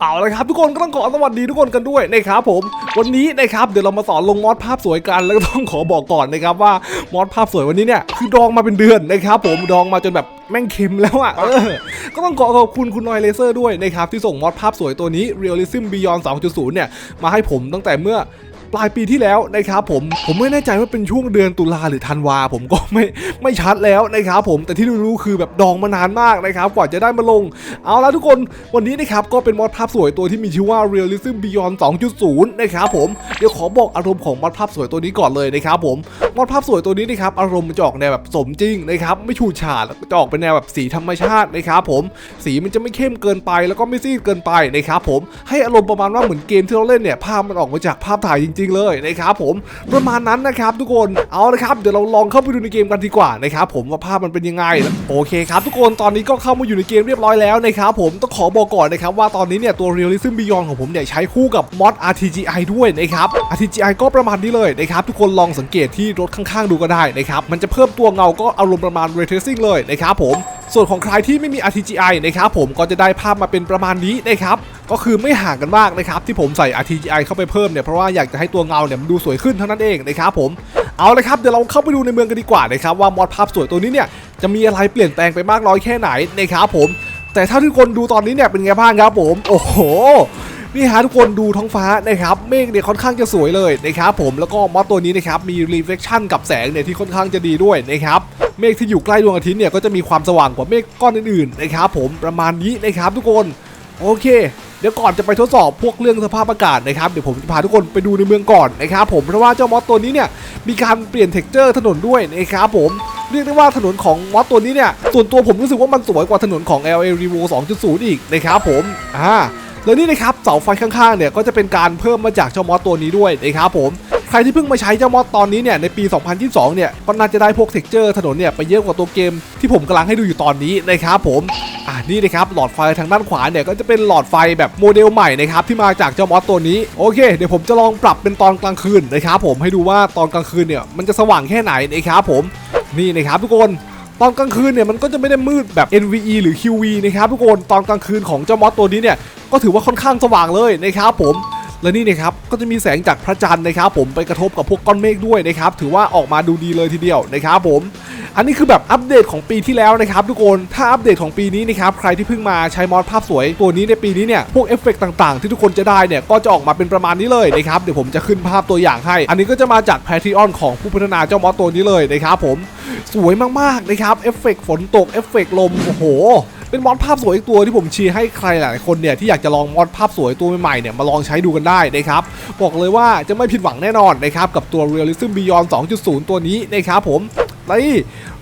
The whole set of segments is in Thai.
เอาละครับทุกคนก็ต้องขอสวัสดีทุกคนกันด้วยนะครับผม วันนี้นะครับเดี๋ยวเรามาสอนลงมอดภาพสวยกันแล้วก็ต้องขอบอกก่อนนะครับว่ามอดภาพสวยวันนี้เนี่ยคือดองมาเป็นเดือนนะครับผมดองมาจนแบบแม่งเค็มแล้วอะเออก็ต้องขอขอบคุณคุณนอยเลเซอร์ด้วยนะครับที่ส่งมอดภาพสวยตัวนี้ Realism Beyond 2.0 เนี่ยมาให้ผมตั้งแต่เมื่อ ปลายปีที่แล้วนะครับผมผมไม่แน่ใจว่าเป็นช่วงเดือนตุลาหรือธันวา ผมก็ไม่ไม่ชัดแล้วนะครับผมแต่ที่รู้ๆคือแบบดองมานานมากนะครับกว่าจะได้มาลง เอาละทุกคนวันนี้นะครับก็เป็นมอดภาพสวยตัวที่มีชื่อว่า Realism Beyond 2.0 นะครับผมเดี๋ยวขอบอกอารมณ์ของมอดภาพสวยตัวนี้ก่อนเลยนะครับผมมอดภาพสวยตัวนี้นะครับอารมณ์จะออกแนวแบบสมจริงนะครับไม่ฉูดฉาดจะออกเป็นแนวแบบสีธรรมชาตินะครับผมสีมันจะไม่เข้มเกินไปแล้วก็ไม่ซีดเกินไปนะครับผมให้อารมณ์ประมาณว่าเหมือนเกมที่เราเล่นเนี่ยภาพมันออกมาจากภาพถ่ายจริงๆ เลยนะครับผมประมาณนั้นนะครับทุกคนเอาละครับเดี๋ยวเราลองเข้าไปดูในเกมกันดีกว่านะครับผมว่าภาพมันเป็นยังไงโอเคครับทุกคนตอนนี้ก็เข้ามาอยู่ในเกมเรียบร้อยแล้วนะครับผมต้องขอบอกก่อนนะครับว่าตอนนี้เนี่ยตัว Realism Beyond ของผมเนี่ยใช้คู่กับมอด RTGI ด้วยนะครับ RTGI ก็ประมาณนี้เลยนะครับทุกคนลองสังเกตที่รถข้างๆ ดูก็ได้นะครับมันจะเพิ่มตัวเงาก็อารมณ์ประมาณ Ray Tracing เลยนะครับผม ส่วนของใครที่ไม่มี RTGI นะครับผมก็จะได้ภาพมาเป็นประมาณนี้นะครับก็คือไม่ห่างกันมากนะครับที่ผมใส่ RTGI เข้าไปเพิ่มเนี่ยเพราะว่าอยากจะให้ตัวเงาเนี่ยมันดูสวยขึ้นเท่านั้นเองนะครับผมเอาเลยครับเดี๋ยวเราเข้าไปดูในเมืองกันดีกว่านะครับว่ามอดภาพสวยตัวนี้เนี่ยจะมีอะไรเปลี่ยนแปลงไปมากน้อยแค่ไหนนะครับผม แต่ถ้าทุกคนดูตอนนี้เนี่ยเป็นไงบ้างครับผมโอ้โหนี่ฮะทุกคนดูท้องฟ้านะครับเมฆเนี่ยค่อนข้างจะสวยเลยนะครับผมแล้วก็มอดตัวนี้นะครับมี reflection กับแสงเนี่ยที่ค่อนข้างจะดีด้วยนะครับ เมฆที่อยู่ใกล้ดวงอาทิตย์เนี่ยก็จะมีความสว่างกว่าเมฆก้อนอื่นๆนะครับผมประมาณนี้นะครับทุกคนโอเค เดี๋ยวก่อนจะไปทดสอบพวกเรื่องสภาพอากาศนะครับเดี๋ยวผมจะพาทุกคนไปดูในเมืองก่อนนะครับผมเพราะว่าเจ้ามอดตัวนี้เนี่ยมีการเปลี่ยนเท็กเจอร์ถนนด้วยนะครับผมเรียกได้ว่าถนนของมอดตัวนี้เนี่ยส่วนตัวผมรู้สึกว่ามันสวยกว่าถนนของ LA Revo 2.0 อีกนะครับผมอ่าแล้วนี่นะครับเสาไฟข้างๆเนี่ยก็จะเป็นการเพิ่มมาจากเจ้ามอสตัวนี้ด้วยนะครับผม ใครที่เพิ่งมาใช้เจ้ามอสตอนนี้เนี่ยในปี 2022 เนี่ยก็น่าจะได้พวกเท็กเจอร์ถนนเนี่ยไปเยอะกว่าตัวเกมที่ผมกำลังให้ดูอยู่ตอนนี้นะครับผมอ่านี่นะครับหลอดไฟทางด้านขวาเนี่ยก็จะเป็นหลอดไฟแบบโมเดลใหม่นะครับที่มาจากเจ้ามอสตัวนี้โอเคเดี๋ยวผมจะลองปรับเป็นตอนกลางคืนนะครับผมให้ดูว่าตอนกลางคืนเนี่ยมันจะสว่างแค่ไหนนะครับผมนี่นะครับทุกคนตอนกลางคืนเนี่ยมันก็จะไม่ได้มืดแบบ NVE หรือ QV นะครับทุกคนตอนกลางคืนของเจ้ามอสตัวนี้เนี่ยก็ถือว่าค่อนข้างสว่างเลยนะครับผม และนี่นะครับก็จะมีแสงจากพระจันทร์นะครับ ผมไปกระทบกับพวกก้อนเมฆด้วยนะครับ ถือว่าออกมาดูดีเลยทีเดียวนะครับผม อันนี้คือแบบอัปเดตของปีที่แล้วนะครับทุกคนถ้าอัปเดตของปีนี้นะครับใครที่เพิ่งมาใช้มอสภาพสวยตัวนี้ในปีนี้เนี่ยพวกเอฟเฟกต์ต่างๆ ที่ทุกคนจะได้เนี่ยก็จะออกมาเป็นประมาณนี้เลยนะครับเดี๋ยวผมจะขึ้นภาพตัวอย่างให้ อันนี้ก็จะมาจากแพทริออนของผู้พัฒนาเจ้ามอสตัวนี้เลยนะครับผมสวยมากๆนะครับเอฟเฟกต์ฝนตกเอฟเฟกต์ลมโอ้โห เป็นมอดภาพสวยอีกตัวที่ผมเชียร์ให้ใครหลายคนเนี่ยที่อยากจะลองมอดภาพสวยตัวใหม่ๆเนี่ยมาลองใช้ดูกันได้นะครับบอกเลยว่าจะไม่ผิดหวังแน่นอนนะครับกับตัว Realism Beyond 2.0 ตัวนี้นะครับผมนี่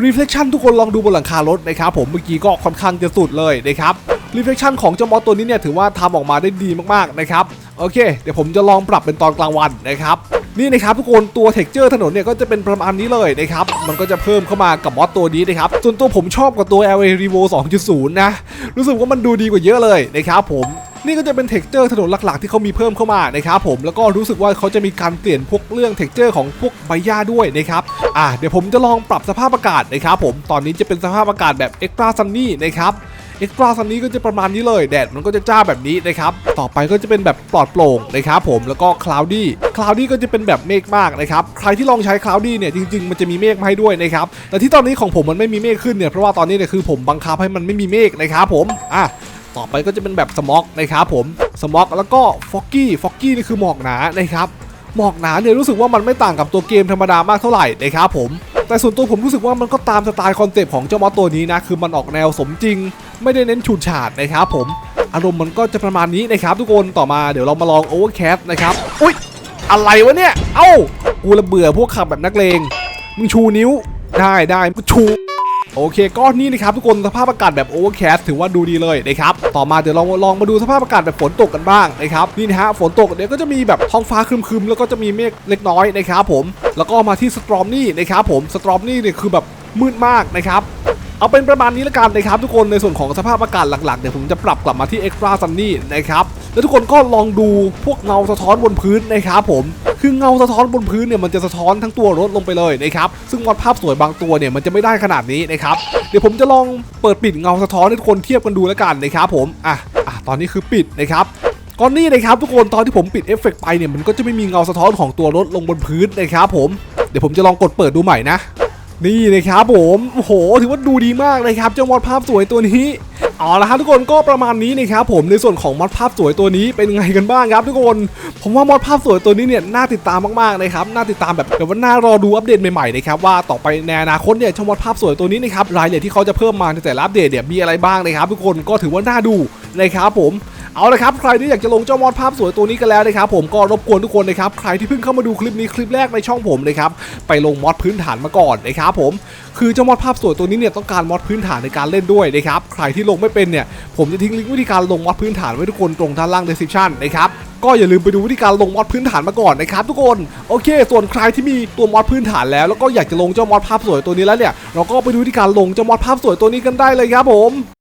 Reflection ทุกคนลองดูบนหลังคารถนะครับผมเมื่อกี้ก็ค่อนข้างจะสุดเลยนะครับ Reflection ของเจ้ามอสตัวนี้เนี่ยถือว่าทำออกมาได้ดีมากๆนะครับโอเค เดี๋ยวผมจะลองปรับเป็นตอนกลางวันนะครับ นี่นะครับทุกคนตัวเท็กเจอร์ถนนเนี่ยก็จะเป็นประมาณนี้เลยนะครับมันก็จะเพิ่มเข้ามากับมอสตัวนี้นะครับส่วนตัวผมชอบกับตัว LA Revo 2.0 นะ รู้สึกว่ามันดูดีกว่าเยอะเลยนะครับผมนี่ก็จะเป็นเท็กเจอร์ถนนหลักๆที่เขามีเพิ่มเข้ามานะครับผมแล้วก็รู้สึกว่าเขาจะมีการเปลี่ยนพวกเรื่องเท็กเจอร์ของพวกใบหญ้าด้วยนะครับอะเดี๋ยวผมจะลองปรับสภาพอากาศนะครับผมตอนนี้จะเป็นสภาพอากาศแบบ Extra Sunny นะครับ เอ็กซ์ตร้าซันนี้ก็จะประมาณนี้เลย แดดมันก็จะจ้าแบบนี้นะครับ ต่อไปก็จะเป็นแบบปลอดโปร่งนะครับผมแล้วก็คลาวดี้คลาวดี้ก็จะเป็นแบบเมฆมากนะครับ ใครที่ลองใช้คลาวดี้เนี่ยจริง ๆ มันจะมีเมฆมาให้ด้วยนะครับ แต่ที่ตอนนี้ของผมมันไม่มีเมฆขึ้นเนี่ยเพราะว่าตอนนี้เนี่ยคือผมบังคับให้มันไม่มีเมฆนะครับผมอะต่อไปก็จะเป็นแบบสม็อกนะครับผมสม็อกแล้วก็ฟอกกี้ฟอกกี้นี่คือหมอกหนานะครับหมอกหนาเนี่ยรู้สึกว่ามันไม่ต่างกับตัวเกมธรรมดามากเท่าไหร่นะครับผมแต่ส่วนตัวผมรู้สึกว่ามันก็ตามสไตล์คอนเซปต์ของเจ้ามอสตัวนี้นะคือมันออกแนวสมจริง ไม่ได้เน้นฉูดฉาดนะครับผมอารมณ์มันก็จะประมาณนี้นะครับทุกคนต่อมาเดี๋ยวเรามาลอง Overcast นะครับอุ๊ยอะไรวะเนี่ย เอ้ากูระเบื่อพวกขับแบบนักเลงมึงชูนิ้วได้ได้มึงชูโอเคก็นี่นะครับทุกคนสภาพอากาศแบบโอเวอร์แคสถือว่าดูดีเลยนะครับต่อมาเดี๋ยวเราลองมาดูสภาพอากาศแบบฝนตกกันบ้างนะครับนี่นะฮะฝนตกเดี๋ยวก็จะมีแบบท้องฟ้าครึมๆแล้วก็จะมีเมฆเล็กน้อยนะครับผมแล้วก็มาที่สตรอมนี่นะครับผมสตรอมนี่เนี่ยคือแบบมืดมากนะครับ เอาเป็นประมาณนี้ละกันนะครับทุกคนในส่วนของสภาพอากาศหลักๆเดี๋ยวผมจะปรับกลับมาที่ Extra Sunny นะครับแล้วทุกคนก็ลองดูพวกเงาสะท้อนบนพื้นนะครับผมคือเงาสะท้อนบนพื้นเนี่ยมันจะสะท้อนทั้งตัวรถลงไปเลยนะครับซึ่งมอดภาพสวยบางตัวเนี่ยมันจะไม่ได้ขนาดนี้นะครับเดี๋ยวผมจะลองเปิดปิดเงาสะท้อนให้ทุกคนเทียบกันดูแล้วกันนะครับผมอะอะตอนนี้คือปิดนะครับก่อนนี้นะครับทุกคนตอนที่ผมปิดเอฟเฟกต์ไปเนี่ยมันก็จะไม่มีเงาสะท้อนของตัวรถลงบนพื้นนะครับผมเดี๋ยวผมจะลองกดเปิดดูใหม่นะ นี่นะครับผมโอ้โหถือว่าดูดีมากเลยครับเจ้ามอดภาพสวยตัวนี้เอาละครับทุกคนก็ประมาณนี้นะครับผมในส่วนของมอดภาพสวยตัวนี้เป็นไงกันบ้างครับทุกคนผมว่ามอดภาพสวยตัวนี้เนี่ยน่าติดตามมากๆนะครับน่าติดตามแบบแบบว่าน่ารอดูอัปเดตใหม่ๆนะครับว่าต่อไปในอนาคตเนี่ยเจ้ามอดภาพสวยตัวนี้นะครับรายละเอียดที่เขาจะเพิ่มมาในแต่ละอัปเดตเนี่ยมีอะไรบ้างนะครับทุกคนก็ถือว่าน่าดูนะครับผม เอาละครับใครที่อยากจะลงเจ้ามอดภาพสวยตัวนี้กันแล้วนะครับผมก็รบกวนทุกคนนะครับใครที่เพิ่งเข้ามาดูคลิปนี้คลิปแรกในช่องผมนะครับไปลงมอดพื้นฐานมาก่อนนะครับผมคือเจ้ามอดภาพสวยตัวนี้เนี่ยต้องการมอดพื้นฐานในการเล่นด้วยนะครับใครที่ลงไม่เป็นเนี่ยผมจะทิ้งลิงก์วิธีการลงมอดพื้นฐานไว้ทุกคนตรงด้านล่าง description นะครับก็อย่าลืมไปดูวิธีการลงมอดพื้นฐานมาก่อนนะครับทุกคนโอเค ส่วนใครที่มีตัวมอดพื้นฐานแล้ว แล้วก็อยากจะลงเจ้ามอดภาพสวยตัวนี้แล้วเนี่ยเราก็ไปดูวิธีการลงเจ้ามอดภาพสวยตัวนี้กันได้เลยครับผม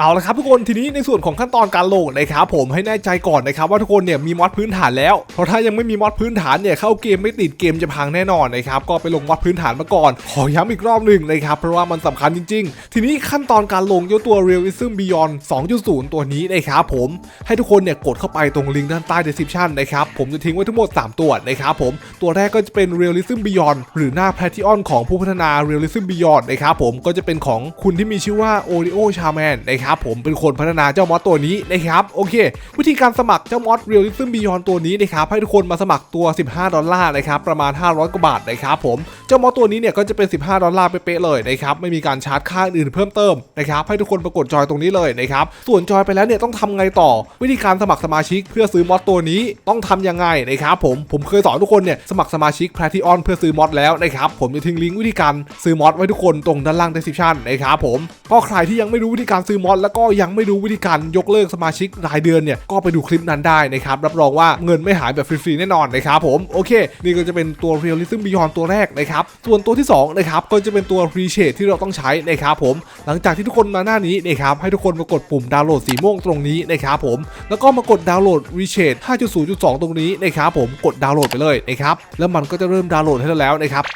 เอาละครับทุกคนทีนี้ในส่วนของขั้นตอนการโหลดนะครับผมให้แน่ใจก่อนนะครับว่าทุกคนเนี่ยมีมอดพื้นฐานแล้วเพราะถ้ายังไม่มีมอดพื้นฐานเนี่ยเข้าเกมไม่ติดเกมจะพังแน่นอนนะครับก็ไปลงมอดพื้นฐานมาก่อน ขอย้ำอีกรอบหนึ่งนะครับเพราะว่ามันสำคัญจริง ๆ ทีนี้ขั้นตอนการลงเจ้าตัว Realism Beyond 2.0 ตัวนี้นะครับผมให้ทุกคนเนี่ยกดเข้าไปตรงลิงก์ด้านใต้ description นะครับผมจะทิ้งไว้ทั้งหมด 3 ตัวนะครับผมตัวแรกก็จะเป็น Realism Beyond หรือหน้า Patreon ของผู้พัฒนา Realism Beyond นะครับผมก็จะเป็นของคุณที่มีชื่อว่า Oreo Charman นะครับครับผมเป็นคนพัฒนาเจ้ามอสตัวนี้นะครับโอเค วิธีการสมัครเจ้ามอส Realism Beyond ตัวนี้นะครับให้ทุกคนมาสมัครตัว 15 ดอลลาร์นะครับประมาณ 500 กว่าบาทนะครับผมเจ้ามอสตัวนี้เนี่ยก็จะเป็น 15 ดอลลาร์เป๊ะๆเลยนะครับไม่มีการชาร์จค่าอื่นเพิ่มเติมนะครับให้ทุกคนปรากฏจอยตรงนี้เลยนะครับส่วนจอยไปแล้วเนี่ยต้องทำไงต่อ วิธีการสมัครสมาชิกเพื่อซื้อมอสตัวนี้ต้องทำยังไงนะครับผมผมเคยสอนทุกคนเนี่ยสมัครสมาชิก Patreon เพื่อซื้อมอสแล้วนะครับผมจะทิ้งลิงก์วิธีการซื้อมอสไว้ทุกคนตรงด้านล่าง description นะครับผมก็ใครที่ยังไม่รู้วิธีการซื้อมอสแล้วก็ยังไม่รู้วิธีการยกเลิกสมาชิกรายเดือนเนี่ยก็ไปดูคลิปนั้นได้นะครับรับรองว่าเงินไม่หายแบบฟรีๆแน่นอนนะครับผมโอเค นี่ก็จะเป็นตัว Realism Beyond ตัวแรกนะครับส่วนตัวที่สองนะครับก็จะเป็นตัว Reshade ที่เราต้องใช้นะครับผมหลังจากที่ทุกคนมาหน้านี้นะครับให้ทุกคนมากดปุ่มดาวน์โหลดสีม่วงตรงนี้นะครับผมแล้วก็มากดดาวน์โหลด Reshade 5.0.2 ตรงนี้นะครับผมกดดาวน์โหลดไปเลยนะครับแล้วมันก็จะเริ่มดาวน์โหลดให้เราแล้วนะครับ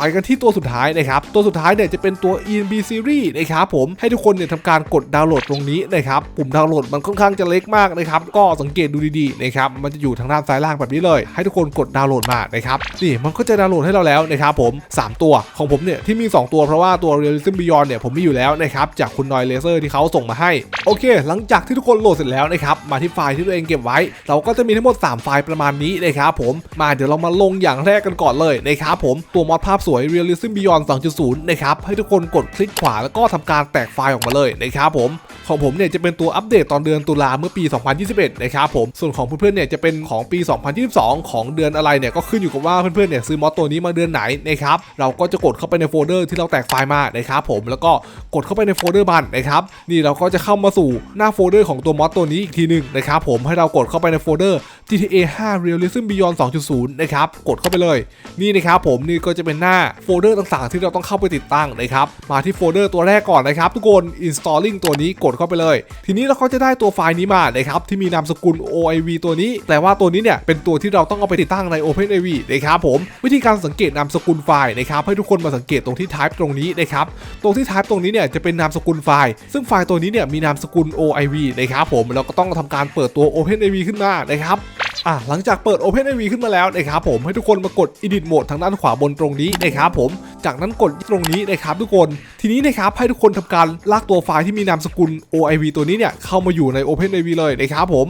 ไปกันที่ตัวสุดท้ายนะครับ ตัวสุดท้ายเนี่ยจะเป็นตัว ENB Series นะครับผม ให้ทุกคนเนี่ยทำการกดดาวน์โหลดตรงนี้นะครับ ปุ่มดาวน์โหลดมันค่อนข้างจะเล็กมากนะครับ ก็สังเกตดูดีๆนะครับ มันจะอยู่ทางด้านซ้ายล่างแบบนี้เลย ให้ทุกคนกดดาวน์โหลดมานะครับ นี่มันก็จะดาวน์โหลดให้เราแล้วนะครับผม 3 ตัวของผมเนี่ยที่มี 2 ตัวเพราะว่าตัว Realism Beyond เนี่ยผมมีอยู่แล้วนะครับ จากคุณนอยเลเซอร์ที่เขาส่งมาให้ โอเค หลังจากที่ทุกคนโหลดเสร็จแล้วนะครับ มาที่ไฟล์ที่ตัวเองเก็บไว้ เราก็จะมีทั้งหมด 3 ไฟล์ประมาณนี้นะครับผม มาเดี๋ยวเรามาลงอย่างแรกกันก่อนเลยนะครับผม ตัวมอดภาพสวย Realism Beyond 2.0 นะครับ ให้ทุกคนกดคลิกขวาแล้วก็ทำการแตกไฟล์ออกมาเลยนะครับผมของผมเนี่ยจะเป็นตัวอัปเดตตอนเดือนตุลาเมื่อปี 2021 นะครับผม ส่วนของเพื่อนๆ เนี่ยจะเป็นของปี 2022 ของเดือนอะไรเนี่ยก็ขึ้นอยู่กับว่าเพื่อนๆ เนี่ยซื้อมอดตัวนี้มาเดือนไหนนะครับ เราก็จะกดเข้าไปในโฟลเดอร์ที่เราแตกไฟล์มานะครับผม แล้วก็กดเข้าไปในโฟลเดอร์บันนะครับ นี่เราก็จะเข้ามาสู่หน้าโฟลเดอร์ของตัวมอดตัวนี้อีกทีหนึ่งนะครับผม ให้เรากดเข้าไปในโฟลเดอร์ GTA 5 Realism Beyond 2.0 นะครับ กดเข้าไปเลย นี่นะครับผมนี่ก็จะเป็นหน้าโฟลเดอร์ต่างๆ ที่เราต้องเข้าไปติดตั้งนะครับ มาที่โฟลเดอร์ตัวแรกก่อนนะครับทุกคน installing ตัวนี้กดเข้าไปเลย ทีนี้เราก็จะได้ตัวไฟล์นี้มานะครับที่มีนามสกุล OIV ตัวนี้ แต่ว่าตัวนี้เนี่ยเป็นตัวที่เราต้องเอาไปติดตั้งใน OpenIV นะครับผม วิธีการสังเกตนามสกุลไฟล์นะครับให้ทุกคนมาสังเกตตรงที่ type ตรงนี้นะครับ ตรงที่ type ตรงนี้เนี่ยจะเป็นนามสกุลไฟล์ ซึ่งไฟล์ตัวนี้เนี่ยมีนามสกุล OIV นะครับผมเราก็ต้องทำการเปิดตัว OpenIV ขึ้นมานะครับ อะหลังจากเปิด OpenIV ขึ้นมาแล้วนะครับผมให้ทุกคนมากด Edit Mode ทางด้านขวาบนตรงนี้นะครับผมจากนั้นกดตรงนี้นะครับทุกคนทีนี้นะครับให้ทุกคนทำการลากตัวไฟล์ที่มีนามสกุล OIV ตัวนี้เนี่ยเข้ามาอยู่ใน OpenIV เลยนะครับผม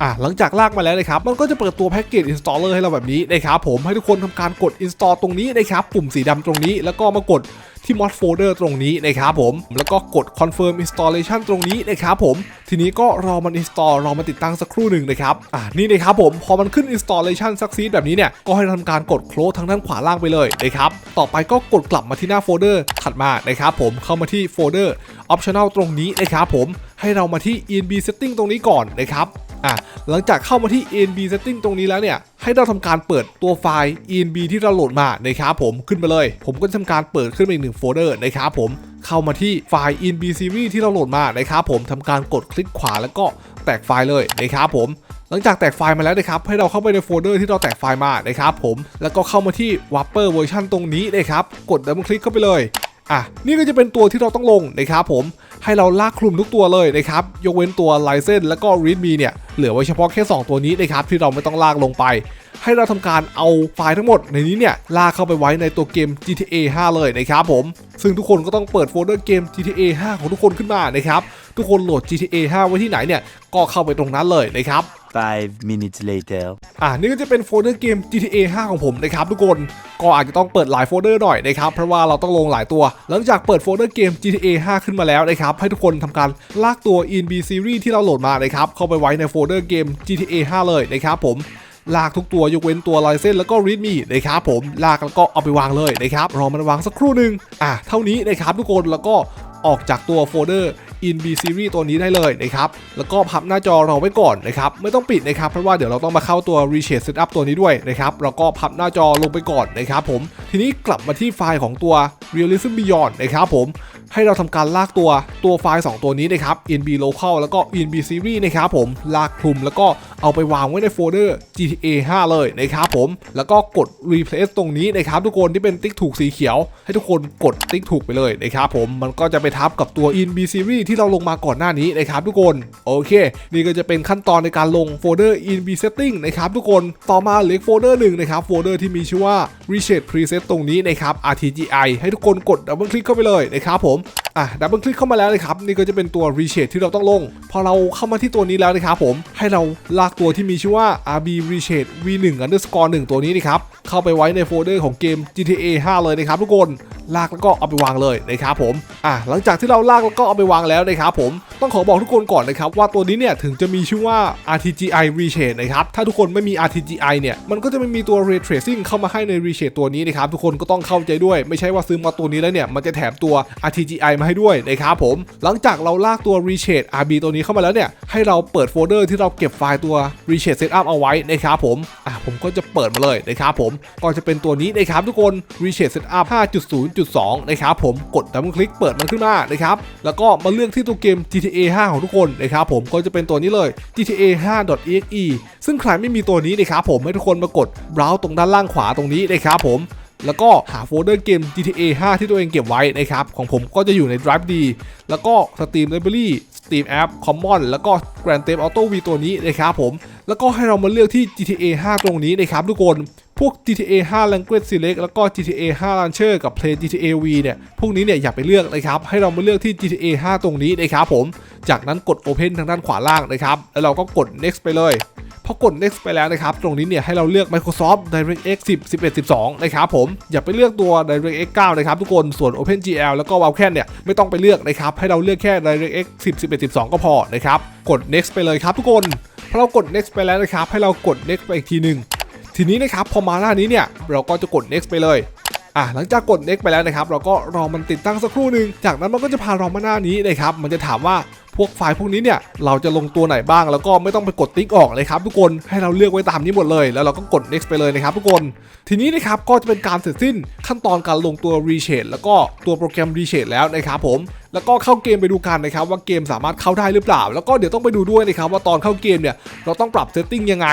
อะหลังจากลากมาแล้วนะครับมันก็จะเปิดตัวแพ็กเกจ installer ให้เราแบบนี้นะครับผมให้ทุกคนทำการกด install ตรงนี้นะครับปุ่มสีดำตรงนี้แล้วก็มากดที่ mod folder ตรงนี้นะครับผม แล้วก็กด confirm installation ตรงนี้นะครับผม ทีนี้ก็รอมัน install รอมันติดตั้งสักครู่หนึ่งนะครับ อ่านี่นะครับผม พอมันขึ้น installation succeed แบบนี้เนี่ย ก็ให้ทำการกด close ทางด้านขวาล่างไปเลยนะครับ ต่อไปก็กดกลับมาที่หน้าโฟลเดอร์ถัดมานะครับผม เข้ามาที่โฟลเดอร์ optional ตรงนี้นะครับผม ให้เรามาที่ env setting ตรงนี้ก่อนนะครับ อะหลังจากเข้ามาที่ env setting ตรงนี้แล้วเนี่ย ให้เราทำการเปิดตัวไฟล์ env ที่เราโหลดมานะครับผมขึ้นมาเลย ผมก็จะทำการเปิดขึ้นมาอีกหนึ่งโฟลเดอร์นะครับผมเข้ามาที่ไฟล์ env series ที่เราโหลดมานะครับผมทำการกดคลิกขวาแล้วก็แตกไฟล์เลยนะครับผมหลังจากแตกไฟล์มาแล้วนะครับ ให้เราเข้าไปในโฟลเดอร์ที่เราแตกไฟล์มานะครับผม แล้วก็เข้ามาที่ Wrapper version ตรงนี้นะครับ กดดับเบิลคลิกเข้าไปเลย อะนี่ก็จะเป็นตัวที่เราต้องลงนะครับผมให้เราลากคลุมทุกตัวเลยนะครับยกเว้นตัว license แล้วก็ readme เนี่ยเหลือไว้เฉพาะแค่ 2 ตัวนี้นะครับที่เราไม่ต้องลากลงไป ให้เราทำการเอาไฟล์ทั้งหมดในนี้เนี่ยลากเข้าไปไว้ในตัวเกม GTA 5 เลยนะครับผมซึ่งทุกคนก็ต้องเปิดโฟลเดอร์เกม GTA 5 ของทุกคนขึ้นมานะครับทุกคนโหลด GTA 5 ไว้ที่ไหนเนี่ยก็เข้าไปตรงนั้นเลยนะครับ Five minutes later. อ่านี่ก็จะเป็นโฟลเดอร์เกม GTA 5 ของผมนะครับทุกคนก็อาจจะต้องเปิดหลายโฟลเดอร์หน่อยนะครับเพราะว่าเราต้องลงหลายตัว หลังจากเปิดโฟลเดอร์เกม GTA 5 ขึ้นมาแล้วนะครับให้ทุกคนทำการลากตัว InB Series ที่เราโหลดมานะครับเข้าไปไว้ในโฟลเดอร์เกม GTA 5 เลยนะครับผมลากทุกตัวยกเว้นตัว license แล้วก็ readme นะครับผมลากแล้วก็เอาไปวางเลยนะครับรอมันวางสักครู่หนึ่งอะเท่านี้นะครับทุกคนแล้วก็ออกจากตัวโฟลเดอร์ InB Series ตัวนี้ได้เลยนะครับ แล้วก็พับหน้าจอเราไว้ก่อนนะครับ ไม่ต้องปิดนะครับ เพราะว่าเดี๋ยวเราต้องมาเข้าตัว Reshade Setup ตัวนี้ด้วยนะครับแล้วก็พับหน้าจอลงไปก่อนนะครับผม ทีนี้กลับมาที่ไฟล์ของตัว Realism Beyond นะครับผม ให้เราทำการลากตัวตัวไฟล์ 2 ตัวนี้นะครับ InB Local แล้วก็ InB Series นะครับผมลากคลุมแล้วก็เอาไปวางไว้ในโฟลเดอร์ GTA 5 เลยนะครับผม แล้วก็กด replace ตรงนี้นะครับทุกคนที่เป็นติ๊กถูกสีเขียว ให้ทุกคนกดติ๊กถูกไปเลยนะครับผมมันก็จะไปทับกับตัว InB Series ที่เราลงมาก่อนหน้านี้นะครับทุกคน โอเค นี่ก็จะเป็นขั้นตอนในการลงโฟลเดอร์ InB Setting นะครับทุกคนต่อมาเลือโฟลเดอร์หนึ่งนะครับโฟลเดอร์ที่มีชื่อว่า Reshade Preset ตรงนี้นะครับ RTGI ให้ทุกคนกดดับเบิลคลิกเข้าไปเลยนะครับผมอะดับเบิลคลิกเข้ามาแล้วนะครับ นี่ก็จะเป็นตัว Reshade ที่เราต้องลง พอเราเข้ามาที่ตัวนี้แล้วนะครับผมให้เราลากตัวที่มีชื่อว่า RB Reshade V1 underscore 1ตัวนี้นะครับ เข้าไปไว้ในโฟลเดอร์ของเกม GTA 5 เลยนะครับทุกคนลากแล้วก็เอาไปวางเลยนะครับผมอะหลังจากที่เราลากแล้วก็เอาไปวางแล้วนะครับผมต้องขอบอกทุกคนก่อนนะครับว่าตัวนี้เนี่ยถึงจะมีชื่อว่า RTGI Reshade นะครับถ้าทุกคนไม่มี RTGI เนี่ยมันก็จะไม่มีตัว Ray Tracing เข้ามาให้ใน Reshade ตัวนี้นะครับทุกคนก็ต้องเข้าใจด้วยไม่ใช่ว่าซื้อมาตัวนี้แล้วเนี่ยมันจะแถมตัว RTGI มาให้ด้วยนะครับผม หลังจากเราลากตัว Reshade RB ตัวนี้เข้ามาแล้วเนี่ย ให้เราเปิดโฟลเดอร์ที่เราเก็บไฟล์ตัว Reshade Setup เอาไว้นะครับผม อะผมก็จะเปิดมาเลยนะครับผม ก็จะเป็นตัวนี้นะครับทุกคน Reshade Setup 5.0.2 นะครับผม กดดับเบิลคลิกเปิดมันขึ้นมานะครับ แล้วก็มาเลือกที่ตัวเกม GTA 5 ของทุกคนนะครับผม ก็จะเป็นตัวนี้เลย GTA 5.exe ซึ่งใครไม่มีตัวนี้นะครับผม ให้ทุกคนมากด browse ตรงด้านล่างขวาตรงนี้นะครับผม แล้วก็หาโฟลเดอร์เกม GTA 5 ที่ตัวเองเก็บไว้นะครับของผมก็จะอยู่ใน Drive D แล้วก็ Steam Library Steam App Common แล้วก็ Grand Theft Auto V ตัวนี้นะครับผม แล้วก็ให้เรามาเลือกที่ GTA 5 ตรงนี้นะครับทุกคนพวก GTA 5 Language Select แล้วก็ GTA 5 Launcher กับ Play GTA V เนี่ย พวกนี้เนี่ยอย่าไปเลือกนะครับ ให้เรามาเลือกที่ GTA 5 ตรงนี้นะครับผม จากนั้นกด Open ทางด้านขวาล่างนะครับ แล้วเราก็กด Next ไปเลย อ กด next ไปแล้วนะครับ ตรงนี้เนี่ยให้เราเลือก Microsoft DirectX 10 11 12 นะครับผม อย่าไปเลือกตัว DirectX 9 นะครับทุกคน ส่วน OpenGL แล้วก็ Wildcat เนี่ยไม่ต้องไปเลือกนะครับ ให้เราเลือกแค่ DirectX 10 11 12 ก็พอนะครับ กด next ไปเลยครับทุกคน พอเรากด next ไปแล้วนะครับ ให้เรากด next ไปอีกทีหนึ่งทีนี้นะครับพอมาหน้านี้เนี่ยเราก็จะกด next ไปเลยอะหลังจากกด next ไปแล้วนะครับ เราก็รอมันติดตั้งสักครู่หนึ่งจากนั้นมันก็จะพาเรามาหน้านี้นะครับ มันจะถามว่า พวกไฟล์พวกนี้เนี่ยเราจะลงตัวไหนบ้างแล้วก็ไม่ต้องไปกดติ๊กออกเลยครับทุกคนให้เราเลือกไว้ตามนี้หมดเลย แล้วเราก็กด next ไปเลยนะครับทุกคน ทีนี้นะครับก็จะเป็นการเสร็จสิ้นขั้นตอนการลงตัว reshade แล้วก็ตัวโปรแกรม reshade แล้วนะครับผมแล้วก็เข้าเกมไปดูกันนะครับว่าเกมสามารถเข้าได้หรือเปล่า แล้วก็เดี๋ยวต้องไปดูด้วยนะครับว่าตอนเข้าเกมเนี่ยเราต้องปรับเซตติ้งยังไง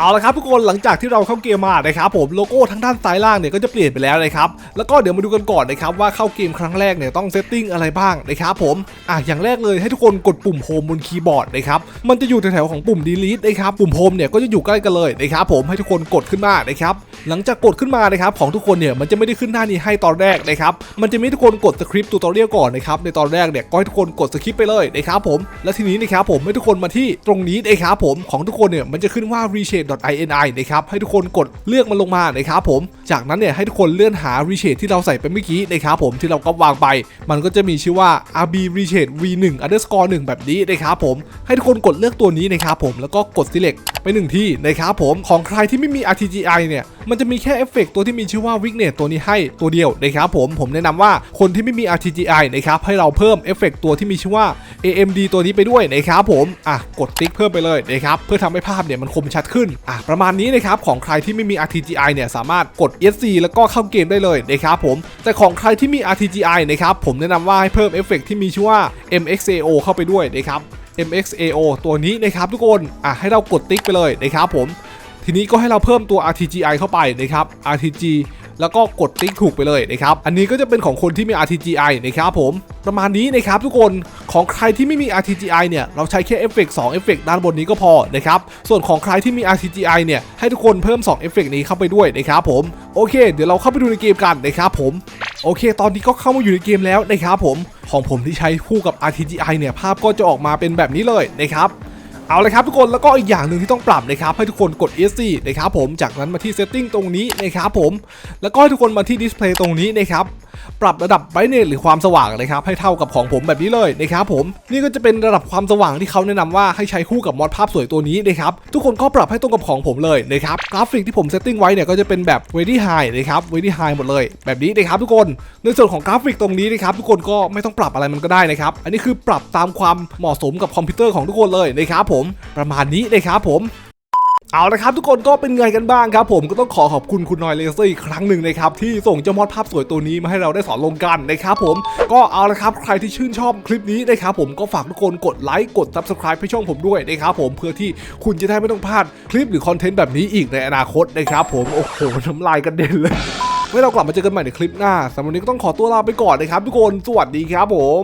เอาละครับทุกคนหลังจากที่เราเข้าเกมมานะครับผมโลโก้ทั้งด้านซ้ายล่างเนี่ยก็จะเปลี่ยนไปแล้วนะครับแล้วก็เดี๋ยวมาดูกันก่อนนะครับว่าเข้าเกมครั้งแรกเนี่ยต้องเซตติ้งอะไรบ้างนะครับผมอะอย่างแรกเลยให้ทุกคนกดปุ่มโฮมบนคีย์บอร์ดนะครับมันจะอยู่แถวๆของปุ่ม delete นะครับปุ่มโฮมเนี่ยก็จะอยู่ใกล้กันเลยนะครับผมให้ทุกคนกดขึ้นมานะครับหลังจากกดขึ้นมานะครับของทุกคนเนี่ยมันจะไม่ได้ขึ้นหน้านี้ให้ตอนแรกนะครับมันจะมีให้ทุกคนกดสคริปต์ตูตอเรียก่อนนะครับในตอนแรกเนี่ยก็ให้ทุกคนกดสคริปต์ไปเลยนะครับผมและทีนี้นะครับผมให้ทุกคนมาที่ตรงนี้นะครับผมของทุกคนเนี่ยมันจะขึ้นว่า .ini นะครับให้ทุกคนกดเลือกมันลงมานะครับผม จากนั้นเนี่ยให้ทุกคนเลื่อนหา reshade ที่เราใส่ไปเมื่อกี้นะครับผมที่เราก็วางไป มันก็จะมีชื่อว่า rb reshade v1 underscore 1แบบนี้นะครับผมให้ทุกคนกดเลือกตัวนี้นะครับผมแล้วก็กด select ไปหนึ่งที่นะครับผมของใครที่ไม่มี RTGI เนี่ย มันจะมีแค่เอฟเฟกต์ตัวที่มีชื่อว่า weakness ตัวนี้ให้ตัวเดียวนะครับผมผมแนะนำว่าคนที่ไม่มี RTGI นะครับให้เราเพิ่มเอฟเฟกต์ตัวที่มีชื่อว่า AMD ตัวนี้ไปด้วยนะครับผมอะกดติ๊กเพิ่มไปเลยนะครับเพื่อทำให้ภาพเนี่ยมันคมชัดขึ้นอะประมาณนี้นะครับของใครที่ไม่มี RTGI เนี่ยสามารถกด ESC แล้วก็เข้าเกมได้เลยนะครับผมแต่ของใครที่มี RTGI นะครับผมแนะนำว่าให้เพิ่มเอฟเฟกต์ที่มีชื่อว่า MXAO เข้าไปด้วยนะครับ MXAO ตัวนี้นะครับทุกคน อะให้เรากดติ๊กไปเลยนะครับผม ทีนี้ก็ให้เราเพิ่มตัว RTGI เข้าไปนะครับ RTG แล้วก็กดติ๊กถูกไปเลยนะครับ อันนี้ก็จะเป็นของคนที่มี RTGI นะครับผม ประมาณนี้นะครับทุกคน ของใครที่ไม่มี RTGI เนี่ย เราใช้แค่เอฟเฟกต์2เอฟเฟกต์ด้านบนนี้ก็พอนะครับ ส่วนของใครที่มี RTGI เนี่ย ให้ทุกคนเพิ่ม2เอฟเฟกต์นี้เข้าไปด้วยนะครับผม โอเค เดี๋ยวเราเข้าไปดูในเกมกันนะครับผม โอเค ตอนนี้ก็เข้ามาอยู่ในเกมแล้วนะครับผม ของผมที่ใช้คู่กับ RTGI เนี่ย ภาพก็จะออกมาเป็นแบบนี้เลยนะครับ เอาเลยครับทุกคนแล้วก็อีกอย่างหนึ่งที่ต้องปรับนะครับให้ทุกคนกด ESC นะครับผมจากนั้นมาที่ Setting ตรงนี้นะครับผมแล้วก็ให้ทุกคนมาที่ Display ตรงนี้นะครับ ปรับระดับ brightness หรือความสว่างนะครับให้เท่ากับของผมแบบนี้เลยนะครับผมนี่ก็จะเป็นระดับความสว่างที่เขาแนะนำว่าให้ใช้คู่กับมอดภาพสวยตัวนี้นะครับทุกคนก็ปรับให้ตรงกับของผมเลยนะครับกราฟิกที่ผม setting ไว้เนี่ยก็จะเป็นแบบ very high นะครับ very high หมดเลย แบบนี้นะครับทุกคนในส่วนของกราฟิกตรงนี้นะครับทุกคนก็ไม่ต้องปรับอะไรมันก็ได้นะครับอันนี้คือปรับตามความเหมาะสมกับคอมพิวเตอร์ของทุกคนเลยนะครับผมประมาณนี้นะครับผม เอาละครับทุกคนก็เป็นไงกันบ้างครับ ผมก็ต้องขอขอบคุณคุณนอยเลเซอร์อีกครั้งหนึ่งนะครับที่ส่งเจ้ามอดภาพสวยตัวนี้มาให้เราได้สอนลงกันนะครับผมก็เอาละครับใครที่ชื่นชอบคลิปนี้นะครับผมก็ฝากทุกคนกดไลค์กด subscribe ให้ช่องผมด้วยนะครับผมเพื่อที่คุณจะได้ไม่ต้องพลาดคลิปหรือคอนเทนต์แบบนี้อีกในอนาคตนะครับผมโอ้โหน้ำลายกระเด็นเลยไว้เรากลับมาเจอกันใหม่ในคลิปหน้าสำหรับวันนี้ก็ต้องขอตัวลาไปก่อนนะครับทุกคนสวัสดีครับผม